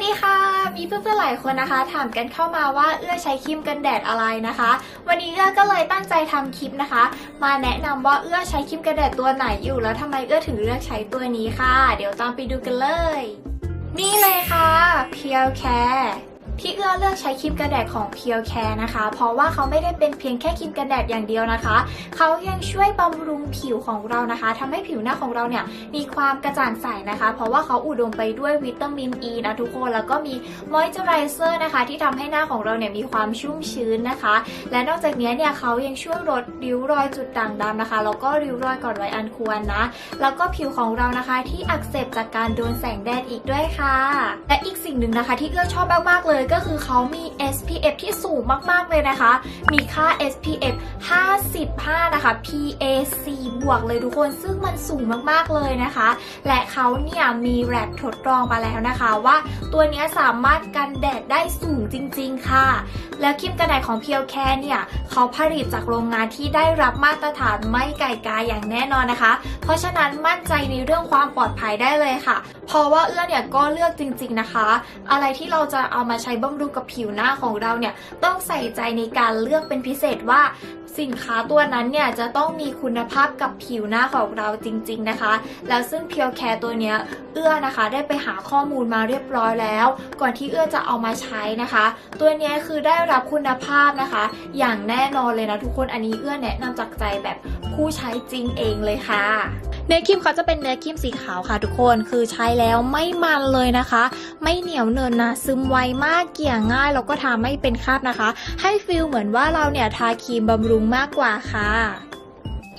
วัสดีค่ะ มีเพื่อนๆหลายคนนะคะ ถามกันเข้ามาว่าเอื้อใช้ครีมกันแดดอะไรนะคะ วันนี้เอื้อก็เลยตั้งใจทำคลิปนะคะ มาแนะนำว่าเอื้อใช้ครีมกันแดดตัวไหนอยู่ แล้วทำไมเอื้อถึงเลือกใช้ตัวนี้ค่ะ เดี๋ยวตามไปดูกันเลย นี่เลยค่ะ p u r e Care ที่เอื้อเลือกใช้ครีมกันแดดของ p u r e Care นะคะ เพราะว่าเขาไม่ได้เป็นเพียงแค่ครีมกันแดดอย่างเดียวนะคะ เขายังช่วยบำรุงผิวของเรานะคะทำให้ผิวหน้าของเราเนี่ยมีความกระจ่างใสนะคะ เพราะว่าเขาอุดมไปด้วยวิตามินอ e ีนะทุกคน แล้วก็มีมอยเจอไรเซอร์นะคะ ที่ทำให้หน้าของเราเนี่ยมีความชุ่มชื้นนะคะ และนอกจากนี้เนี่ยเขายังช่วยลดริ้วรอยจุดด่างดำนะคะ แล้วก็ริ้วรอยก่อนวัยอันควรนะ แล้วก็ผิวของเรานะคะที่อักเสบจากการโดนแสงแดดอีกด้วยค่ะ และอีกสิ่งหนึ่งนะคะ ที่เอื้อชอบมากๆเลยก็คือเขามี SPF ที่สูงมาก ๆ เลยนะคะ มีค่า SPF 55 นะคะ PAC บวกเลยทุกคน ซึ่งมันสูงมาก ๆ เลยนะคะ และเขาเนี่ยมีแรบทดลองมาแล้วนะคะ ว่าตัวนี้สามารถกันแดดได้สูงจริง ๆ ค่ะ แล้วครีมกันแดดของ p พียวแคร์เนี่ย เขาผลิตจากโรงงานที่ได้รับมาตรฐานไม่ไก่กาอย่างแน่นอนนะคะ เพราะฉะนั้นมั่นใจในเรื่องความปลอดภัยได้เลยค่ะ เพราะว่าเอื้อเนี่ยก็เลือกจริง ๆ นะคะ อะไรที่เราจะเอามาใช้บำรุงกับผิวหน้าของเราเนี่ยต้องใส่ใจในการเลือกเป็นพิเศษว่าสินค้าตัวนั้นเนี่ยจะต้องมีคุณภาพกับผิวหน้าของเราจริง ๆนะคะ แล้วซึ่งเพียวแคร์ตัวเนี้ยเอื้อนะคะได้ไปหาข้อมูลมาเรียบร้อยแล้ว ก่อนที่เอื้อจะเอามาใช้นะคะ ตัวนี้คือได้รับคุณภาพนะคะ อย่างแน่นอนเลยนะทุกคนอันนี้เอื้อแนะนำจากใจแบบผู้ใช้จริงเองเลยค่ะ เนื้อครีมเขาจะเป็นเนื้อครีมสีขาวค่ะทุกคนคือใช้แล้วไม่มันเลยนะคะ ไม่เหนียวเนินนะซึมไวมากเกี่ยง่ายแล้วก็ทาไม่เป็นคราบนะคะ ให้ฟิลเหมือนว่าเราเนี่ยทาครีมบำรุงมากกว่าค่ะ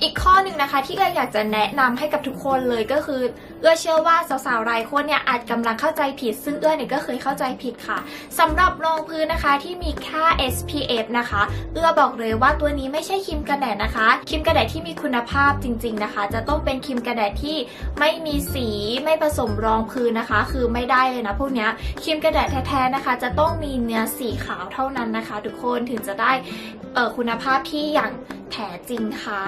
อีกข้อหนึ่งนะคะที่เอื้ออยากจะแนะนำให้กับทุกคนเลยก็คือ เอื้อเชื่อว่าสาวๆหลายคนเนี่ยอาจกำลังเข้าใจผิด ซึ่งเอื้อเนี่ยก็เคยเข้าใจผิดค่ะสำหรับรองพื้นนะคะที่มีค่า SPF นะคะ เอื้อบอกเลยว่าตัวนี้ไม่ใช่ครีมกันแดดนะคะครีมกันแดดที่มีคุณภาพจริง ๆนะคะ จะต้องเป็นครีมกันแดดที่ไม่มีสีไม่ผสมรองพื้นนะคะ คือไม่ได้เลยนะพวกเนี้ยครีมกันแดดแท้ๆนะคะ จะต้องมีเนื้อสีขาวเท่านั้นนะคะ ทุกคนถึงจะได้เอ่อคุณภาพที่อย่าง แท้จริงค่ะ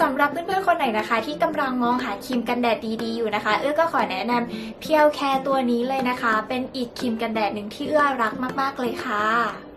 สำหรับเพื่อนๆคนไหนนะคะ ที่กำลังมองหาครีมกันแดดดีๆอยู่นะคะ เอื้อก็ขอแนะนำเพียวแคร์ตัวนี้เลยนะคะ เป็นอีกครีมกันแดดหนึ่งที่เอื้อรักมากๆเลยค่ะ